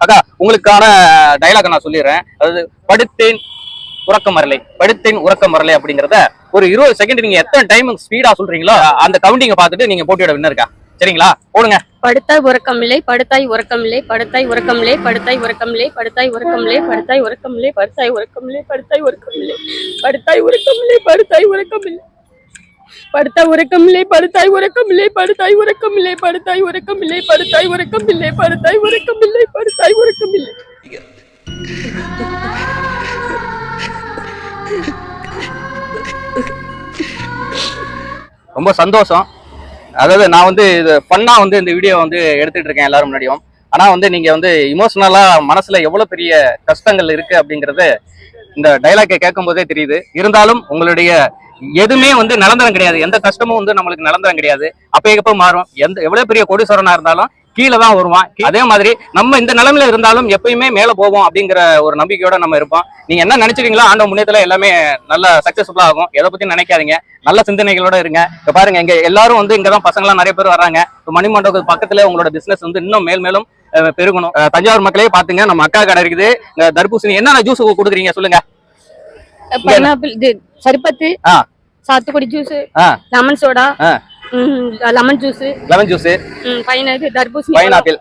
அக்கா உங்களுக்கான டைலாக் நான் சொல்லிடுறேன் அதாவது படுத்தேன் உறக்கம் வரலை படுத்தேன் உறக்கம் வரலை அப்படிங்கறத ஒரு இருபது செகண்ட் நீங்க எத்தனை டைம் ஸ்பீடா சொல்றீங்களோ அந்த கவுண்டிங்க பார்த்துட்டு நீங்க போட்டியோட வின்னருக்கா இருக்கா சரிங்களா போடுங்க படுத்தாய் உறக்கமில்லை படுத்தாய் உறக்கமில்லை படுத்தாய் உறக்கமில்லை படுத்தாய் உறக்கமில்லை படுத்தாய் உறக்கமில்லை படுத்தாய் உறக்கமில்லை படுத்தாய் உறக்கமில்லை படுத்தாய் உறக்கமில்லை படுத்தாய் உறக்கமில்லை படுத்தாய் உறக்கமில்லை படுத்தாய் உறக்கமில்லை படுத்தாய் உறக்கமில்லை படுத்தாய் உறக்கமில்லை படுத்தாய் உறக்கமில்லை படுத்தாய் உறக்கமில்லை படுத்தாய் உறக்கமில்லை படுத்தாய் உறக்கமில்லை ரொம்ப சந்தோஷம். அதாவது நான் வந்து இது ஃபன்னாக வந்து இந்த வீடியோ வந்து எடுத்துகிட்டு இருக்கேன் எல்லாரும் முன்னாடியும். ஆனால் வந்து நீங்கள் வந்து இமோஷனலாக மனசில் எவ்வளோ பெரிய கஷ்டங்கள் இருக்குது அப்படிங்கிறது இந்த டைலாக்கை கேட்கும் போதே தெரியுது. இருந்தாலும் உங்களுடைய எதுவுமே வந்து நிரந்தரம் கிடையாது. எந்த கஷ்டமும் வந்து நம்மளுக்கு நிரந்தரம் கிடையாது. அப்போ எப்போ மாறும்? எந்த எவ்வளவு பெரிய கோடீஸ்வரனா இருந்தாலும் கீழே தான் வருவான். அதே மாதிரி நம்ம இந்த நிலமையில இருந்தாலும் எப்பயுமே மேல போவோம் அப்படிங்கிற ஒரு நம்பிக்கையோட நம்ம இருப்போம். நீங்க என்ன நினைச்சிருக்கீங்களோ ஆண்ட முன்னேற்றத்துல எல்லாமே நல்ல சக்சஸ்ஃபுல்லா ஆகும். எதை பத்தி நினைக்காதீங்க. நல்ல சிந்தனைகளோட இருங்க. இப்ப பாருங்க இங்க எல்லாரும் வந்து இங்கதான் பசங்களாம் நிறைய பேர் வராங்க இப்போ மணிமண்டபத்துக்கு பக்கத்துல உங்களோட பிசினஸ் வந்து இன்னும் மேல் மேலும் பெருகணும். தஞ்சாவூர் மக்களே பாத்துங்க நம்ம அக்கா கடை இருக்குது. தர்பூசணி என்னென்ன ஜூஸ் கொடுக்குறீங்க சொல்லுங்க. பைனாப்பிள் இது சர்பத்து. சாத்துக்குடி juice. Lemon soda. Lemon juice lemon juice பைனா இது தர்பூசணி பைனாப்பிள்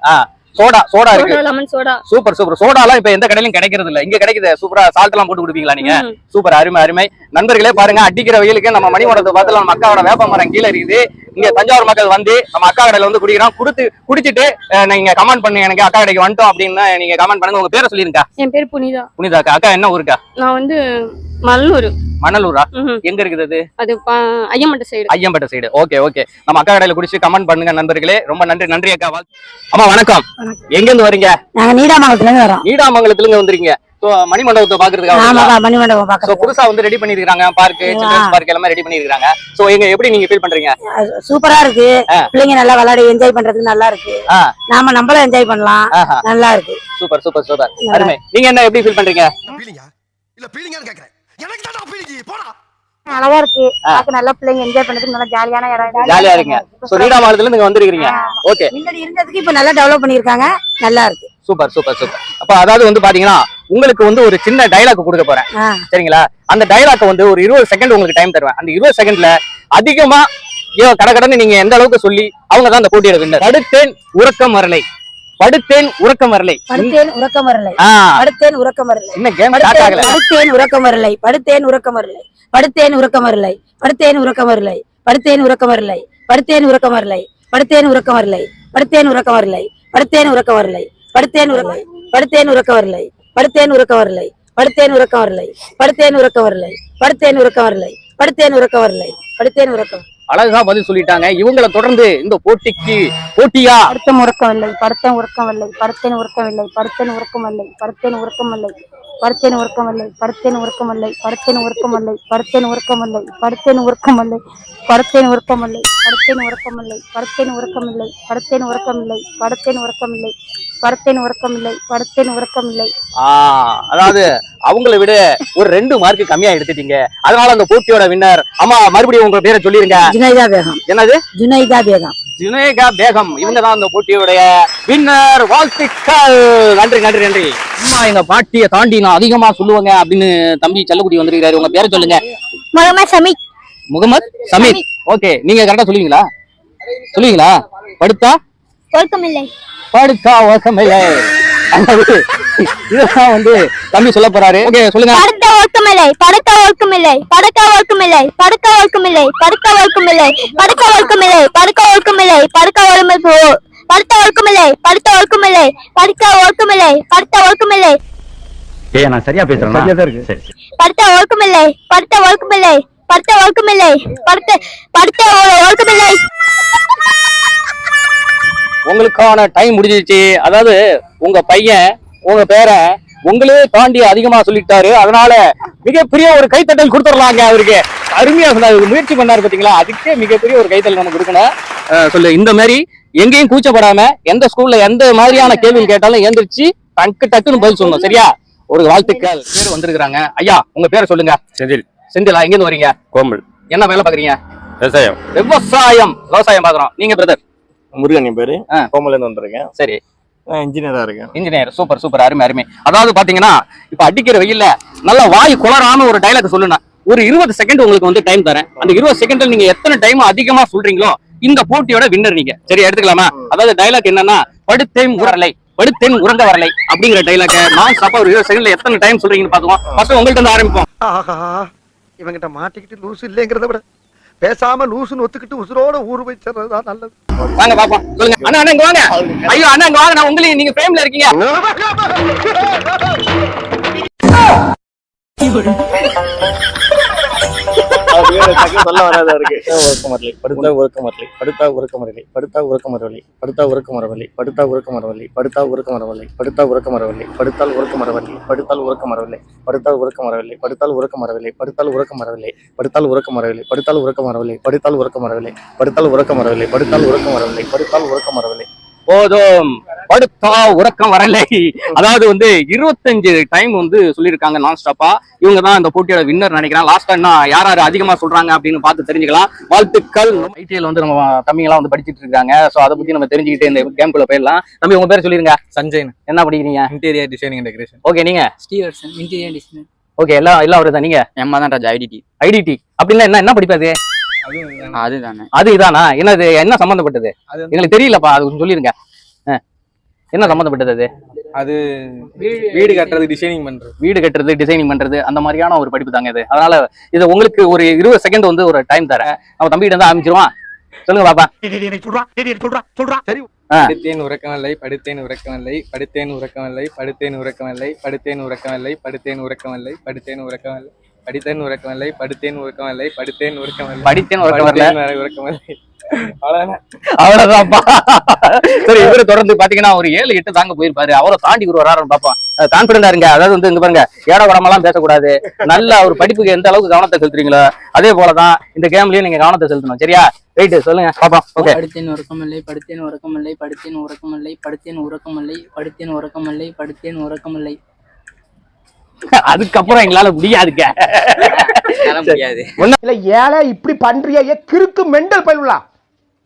சோடா சோடா இருக்கு. லெமன் சோடா சூப்பர் சூப்பர் சோடாலாம் இப்ப எந்த கடையிலும் கிடைக்கிறது இல்ல இங்க கிடைக்குது. சூப்பரா சால்ட் எல்லாம் போட்டு கொடுப்பீங்களா நீங்க. சூப்பர் அருமை அருமை. நண்பர்களே பாருங்க அடிக்கிற வெயிலுக்கு நம்ம மணிமண்டபத்தை பார்த்துல நம்ம அக்காவோட வேப்ப மரம் கீழே இருக்குது. இங்க தஞ்சாவூர் மக்கள் வந்து நம்ம அக்கா கடையில வந்து குடிக்கிறோம். குடுத்து குடிச்சிட்டு நீங்க கமெண்ட் பண்ணுங்க. எனக்கு அக்கா கடைக்கு வந்துட்டோம் அப்படின்னு நீங்க கமெண்ட் பண்ணுங்க. உங்க பேரை சொல்லிருக்கா என் பேர் புனிதா. புனிதா அக்கா. அக்கா என்ன ஊருக்கா? நான் வந்து மல்லூர். மணலூரா. எங்க இருக்குது அது? Ayyampatta side Ayyampettai side okay okay நம்ம அக்கா கடையில குடிச்சு கமெண்ட் பண்ணுங்க நண்பர்களே. ரொம்ப நன்றி நன்றி அக்கா. அம்மா வணக்கம். எங்க இருந்து வரீங்க? நாங்க நீடாமங்கலத்துல இருந்து வரோம். நீடாமங்கலத்துல இருந்து வந்திருக்கீங்க. So, மணிமண்டபத்தை பாக்குறதுக்காக ஆமாப்பா மணிமண்டபம் சோ பாக்குறோம் புதுசா வந்து ரெடி பண்ணிருக்காங்க பார்க் சில்ட்ரன்ஸ் பார்க் எல்லாமே ரெடி பண்ணிருக்காங்க சோ எங்க எப்படி நீங்க ஃபீல் பண்றீங்க? சூப்பரா இருக்கு. பிள்ளைங்க நல்லா விளையாடி என்ஜாய் பண்றதுக்கு நல்லா இருக்கு. நாம நம்மளும் என்ஜாய் பண்ணலாம். நல்லா இருக்கு. சூப்பர் சூப்பர் சூப்பர் அருமை. நீங்க என்ன எப்படி ஃபீல் பண்றீங்க? பீலிங்கா இல்ல பீலிங்கான்னு கேக்குறேன். எனக்கு தான் பீலிங்கி போடா. அழகா இருக்கு. பார்க்க நல்லா பிள்ளைங்க என்ஜாய் பண்றதுக்கு நல்லா ஜாலியான இடம் ஜாலியா இருங்க. சோ நீடாமங்கலத்துல இருந்து நீங்க வந்திருக்கீங்க ஓகே முன்னாடி இருந்ததுக்கு இப்ப நல்லா டெவலப் பண்ணிருக்காங்க நல்லா இருக்கு. சூப்பர் சூப்பர் சூப்பர் அப்ப அதாவது வந்து பாத்தீங்கன்னா உங்களுக்கு வந்து ஒரு சின்ன டைலாக் கொடுக்க போறேன். சரிங்களா அந்த டைலாக் வந்து ஒரு இருபது செகண்ட் உங்களுக்கு டைம் தருவேன் அந்த இருபது செகண்ட்ல அதிகமா கடகடன்னு நீங்க எந்த அளவுக்கு சொல்லி அவங்க தான் அந்த போட்டியோட வின்னர் படுத்தேன் உறக்கம் வரலை படுத்தேன் உறக்கம் வரலை படுத்தேன் உறக்கம் வரலை படுத்தேன் உறக்கம் வரலை இன்னும் கேம் ஸ்டார்ட் ஆகல படுத்தேன் உறக்கம் வரலை படுத்தேன் உறக்கம் வரலை படுத்தேன் உறக்கம் வரலை படுத்தேன் உறக்கம் வரலை படுத்தேன் உறக்கம் வரலை படுத்தேன் உறக்கம் வரலை படுத்தேன் உறக்கம் வரலை படுத்தேன் உறக்கம் வரலை படுத்தேன் உறக்கம் வரலை படுத்தேன் உறக்கம் படுத்தேன் உறக்கம் வரலை படுத்தேன் உறக்கம் வரலை படுத்தேன் உறக்கம் வரலை படுத்தேன் உறக்கம் வரலை படுத்தேன் உறக்கம் வரலை படுத்தேன் உறக்கம் வரலை படுத்தேன் உறக்கம் அழகா பதில் சொல்லிட்டாங்க இவங்களை தொடர்ந்து இந்த போட்டிக்கு போட்டியா படுத்தம் உறக்கமில்லை படுத்தம் உறக்கமில்லை படுத்தேன் உறக்கமில்லை படுத்தேன் உறக்கமில்லை படுத்தேன் உறக்கமில்லை படுத்தேன் உறக்கமில்லை படுத்தேன் உறக்கமில்லை படுத்தேன் உறக்கமில்லை படுத்தேன் உறக்கமில்லை படுத்தேன் உறக்கமில்லை படுத்தேன் உறக்கமில்லை படுத்தேன் உறக்கமில்லை படுத்தேன் உறக்கமில்லை படுத்தேன் உறக்கமில்லை படுத்தேன் உறக்கமில்லை படுத்தேன் உறக்கமில்லை படுத்தேன் உறக்கமில்லை ஆஹ் அதாவது அவங்கள விட ஒரு ரெண்டு மார்க் கம்மியா எடுத்துட்டீங்க. அதனால அந்த போட்டியோட வின்னர் அம்மா மறுபடியும் உங்க பேரை சொல்லிருங்க. ஜுனைதா பேகம். என்னது? ஜுனைதா பேகம். ஜுனேகா பேகம். இவங்க தான் அந்த போட்டியோடைய வின்னர் வாழ்த்துக்கள். நன்றி நன்றி நன்றி. அம்மா எங்க பாட்டியை தாண்டி நான் அதிகமா சொல்லுவாங்க அப்படின்னு தம்பி செல்லக்குடி வந்திருக்காரு உங்க பேரை சொல்லுங்க. முகமது சமீக் முகமது சமீர் ஓகே நீங்க கரெக்டா சொல்லுவீங்களா? சொல்லுவீங்களா? படுத்தா? ஒழுக்கமில்லை. ஓசமில்லை அதாவது இதுதான் வந்து தம்பி சொல்ல போறாரு. ஓகே சொல்லுங்க. படுத்த ஒழுக்கமில்லை படுக்க ஒழுக்கமில்லை படுக்க ஒழுக்கமில்லை படுக்க ஒழுக்கமில்லை படுக்க ஒழுக்கமில்லை படுக்க ஒழுக்கமில்லை படுக்க ஒழுக்கமில்லை படுக்க ஒழுக்கமில்லை படுத்த ஒழுக்கமில்லை படுத்த ஒழுக்கமில்லை படுக்க ஒழுக்கமில்லை படுத்த ஒழுக்கமில்லை. ஏய் நான் சரியா பேசுறேன்? சரியா தான் இருக்கு. சரி. படுத்த ஒழுக்கமில்லை படுத்த ஒழுக்கமில்லை படுத்த ஒழுக்கமில்லை படுத்த படுத்த ஒழுக்கமில்லை. உங்களுக்கான டைம் முடிஞ்சிருச்சு. அதாவது உங்க பையன் உங்க பேரை உங்களே தாண்டி அதிகமா சொல்லிட்டாரு. அதனால மிகப்பெரிய ஒரு கைத்தட்டல் கொடுத்துடலாங்க அவருக்கு. அருமையா சொன்னாரு. முயற்சி பண்ணாரு பாத்தீங்களா? அதுக்கே மிகப்பெரிய ஒரு கைத்தட்டல் நம்ம கொடுக்கணும். சொல்லு இந்த மாதிரி எங்கேயும் கூச்சப்படாம எந்த ஸ்கூல்ல எந்த மாதிரியான கேள்வி கேட்டாலும் எந்திரிச்சு டக்கு டக்குன்னு பதில் சொல்லணும். சரியா? ஒரு வாழ்த்துக்கள். பேர் வந்திருக்கிறாங்க. ஐயா உங்க பேரை சொல்லுங்க. செந்தில். செந்திலா எங்க இருந்து வரீங்க? கோம்பல் என்ன வேலை பாக்குறீங்க? விவசாயம். விவசாயம். விவசாயம் பாக்குறோம். நீங்க பிரதர் முருகன் பேரு. ஆ. கோமல இருந்து வந்திருக்கேன். சரி. இன்ஜினியரா இருக்கேன். இன்ஜினியர் சூப்பர் சூப்பர் அருமை அருமை. அதாவது பாத்தீங்கன்னா இப்ப அடிக்கிற வெயில்ல நல்ல வாய் குளராம ஒரு டைலாக் சொல்லுனா ஒரு இருபது செகண்ட் உங்களுக்கு வந்து டைம் தரேன். அந்த இருபது செகண்ட்ல நீங்க எத்தனை டைம் அதிகமா சொல்றீங்களோ இந்த போட்டியோட வின்னர் நீங்க. சரி எடுத்துக்கலாமா? அதாவது டைலாக் என்னன்னா படுத்தேன் உரலை படுத்தேன் உறங்க வரலை அப்படிங்கிற டைலாக் நான் ஸ்டாப்பா ஒரு இருபது செகண்ட்ல எத்தனை டைம் சொல்றீங்கன்னு பாத்துவோம் ஃபர்ஸ்ட் உங்கள்ட்ட இருந்து ஆரம்பிப்போம். இவங்கிட்ட மாட்டிக்கிட்டு லூசு இல்லைங்கிறத விட பேசாம லூசுன்னு ஒத்துக்கிட்டு உசுரோட ஊரு போய் சேர்றதுதான் நல்லது. வாங்க பாப்போம் சொல்லுங்க. அண்ணா அண்ணா இங்க வாங்க. ஐயோ அண்ணா இங்க வாங்க. நான் உங்களையும் நீங்க ஃப்ரேம்ல இருக்கீங்க. சொல்ல வராதா இருக்கு உறக்கமரலை படுத்தா உறக்கமரலை படுத்தா உறக்கமரலை படுத்தா படுத்தால் படுத்தா உறக்கமரவலை படுத்தா உறக்கமரவலை படுத்தா உறக்கமரவலை படுத்தா உறக்கமரவலை படுத்தால் உறக்கமரவலை படுத்தால் உறக்கமரவலை படுத்தால் உறக்கமரவலை படுத்தால் உறக்கமரவலை படுத்தால் உறக்கமரவலை படுத்தால் உறக்கமரவலை படுத்தால் உறக்கமரவலை படுத்தால் உறக்கமரவலை படுத்தால் உறக்கமரவலை படுத்தால் உறக்கமரவலை படுத்தால் உறக்கமரவலை போதும். படுத்தா உறக்கம் வரலை. அதாவது வந்து இருபத்தஞ்சு டைம் வந்து சொல்லியிருக்காங்க நான் ஸ்டாப்பா இவங்க தான் இந்த போட்டியோட வின்னர் நினைக்கிறேன். லாஸ்ட் என்ன யார் யார் அதிகமா சொல்றாங்க அப்படின்னு பார்த்து தெரிஞ்சுக்கலாம். வாழ்த்துக்கள். ஐடிஎல் வந்து நம்ம தம்பிங்கெல்லாம் வந்து படிச்சிட்டு இருக்காங்க. சோ அதை பத்தி நம்ம தெரிஞ்சுக்கிட்டு இந்த கேம்குள்ள போயிடலாம். தம்பி உங்க பேர் சொல்லிருங்க. சஞ்சயன். என்ன படிக்கிறீங்க? இன்டீரியர் டிசைனிங் டெக்கரேஷன் ஓகே நீங்க? ஸ்டீவர்சன் இன்டீரியர் டிசைனர் ஓகே எல்லாம் எல்லாம் வருதா நீங்க? எம்மா தான் ராஜா ஐடிடி ஐடிடி அப்படின்னா என்ன என்ன படிப்பாது அதுதானே. அது இதானா? என்னது என்ன சம்பந்தப்பட்டது? அது எங்களுக்கு தெரியலப்பா அது கொஞ்சம் சொல்லிருங்க. என்ன சம்பந்தப்பட்டது அது? அது வீடு கட்டுறது டிசைனிங் பண்றது. வீடு கட்டுறது டிசைனிங் பண்றது அந்த மாதிரியான ஒரு படிப்பு தாங்க இது. அதனால இது உங்களுக்கு ஒரு இருபது செகண்ட் வந்து ஒரு டைம் தரேன். நம்ம தம்பிகிட்ட இருந்து ஆரம்பிச்சிருவான் சொல்லுங்க பாப்பா. சொல்றா சொல்றா சரி படுத்தேன் உறக்கமில்லை படுத்தேன் உறக்கமில்லை படுத்தேன் உறக்கமில்லை படுத்தேன் உறக்கமில்லை படுத்தேன் உறக்கமில்லை படுத்தேன் உறக்கமில்லை படுத்தேன் உறக்கமில்லை. படித்தேன் உறக்கமில்லை படுத்தேன் உறக்கமில்லை படுத்தேன் உறக்கமில்லை. படித்தேன் உறக்கம் உறக்கமில்லை. அவ்வளவுதான். அவ்வளவுதான்ப்பா. சரி இவரு தொடர்ந்து பாத்தீங்கன்னா ஒரு ஏழு எட்டு தாங்க போயிருப்பாரு. அவரை தாண்டி ஒரு வராருன்னு பாப்போம் கான்பிடண்டா இருங்க. அதாவது வந்து இங்க பாருங்க ஏட குடமெல்லாம் பேசக்கூடாது. நல்ல ஒரு படிப்புக்கு எந்த அளவுக்கு கவனத்தை செலுத்துறீங்களோ அதே போலதான் இந்த கேம்லயும் நீங்க கவனத்தை செலுத்தணும். சரியா? ரைட் சொல்லுங்க. பாப்போம் ஓகே படுத்தேன் உறக்கமில்லை படுத்தேன் உறக்கமில்லை படுத்தேன் உறக்கமில்லை படுத்தேன் உறக்கமில்லை படுத்தேன் உறக்கமில்லை படுத்தேன் உறக்கமில்லை. அதுக்கப்புறம் எங்களால முடியாதுங்க. முடியாது. இல்ல ஏழை இப்படி பண்றியா கிறுக்கு மெண்டல் பயிலுலா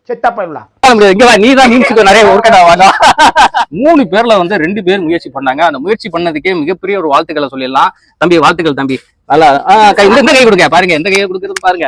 செத்தா பயிலுலா இங்க வா நீ தான் மீன்ஸுக்கு நிறைய ஒர்க் ஆவாங்க மூணு பேர்ல வந்து ரெண்டு பேர் முயற்சி பண்ணாங்க. அந்த முயற்சி பண்ணதுக்கே மிகப்பெரிய ஒரு வாழ்த்துக்களை சொல்லிடலாம். தம்பி வாழ்த்துக்கள் தம்பி. நல்லா ஆ, கை- இந்த இந்த கை கொடுங்க பாருங்க இந்த கையை கொடுக்கறது பாருங்க.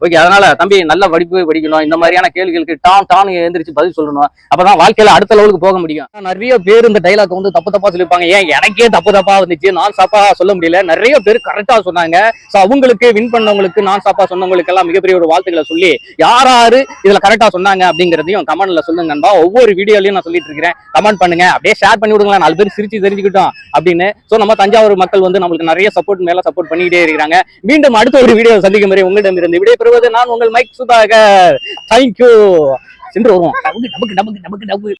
ஓகே அதனால தம்பி நல்ல படிப்பு படிக்கணும் இந்த மாதிரியான கேள்விகளுக்கு டான் டான் எந்திரிச்சு பதில் சொல்லணும். அப்பதான் வாழ்க்கையில அடுத்த லெவலுக்கு போக முடியும். நிறைய பேர் இந்த டைலாக் வந்து தப்பு தப்பா சொல்லிருப்பாங்க ஏன் எனக்கே தப்பு தப்பா வந்துச்சு நான் சாப்பா சொல்ல முடியல. நிறைய பேர் கரெக்டா சொன்னாங்க. சோ அவங்களுக்கு வின் பண்ணவங்களுக்கு நான் சாப்பா சொன்னவங்களுக்கு எல்லாம் மிகப்பெரிய ஒரு வாழ்த்துக்களை சொல்லி யார் யாரு இதுல கரெக்டா சொன்னாங்க அப்படிங்கறதையும் கமெண்ட்ல சொல்லுங்க நண்பா. ஒவ்வொரு வீடியோலயும் நான் சொல்லிட்டு இருக்கிறேன். கமெண்ட் பண்ணுங்க. அப்படியே ஷேர் பண்ணி விடுங்களேன். நாலு பேர் சிரிச்சு தெரிஞ்சுக்கிட்டோம் அப்படின்னு. சோ நம்ம தஞ்சாவூர் மக்கள் வந்து நம்மளுக்கு நிறைய சப்போர்ட் மேல சப்போர்ட் பண்ணி பண்ணிக்கிட்டே இருக்கிறாங்க. மீண்டும் அடுத்த ஒரு வீடியோ சந்திக்கும் வரை உங்களிடம் இருந்து விடைபெறுவது நான் உங்கள் மைக் சுதாகர். தேங்க்யூ சென்று வருவோம். நமக்கு நமக்கு நமக்கு நமக்கு நமக்கு.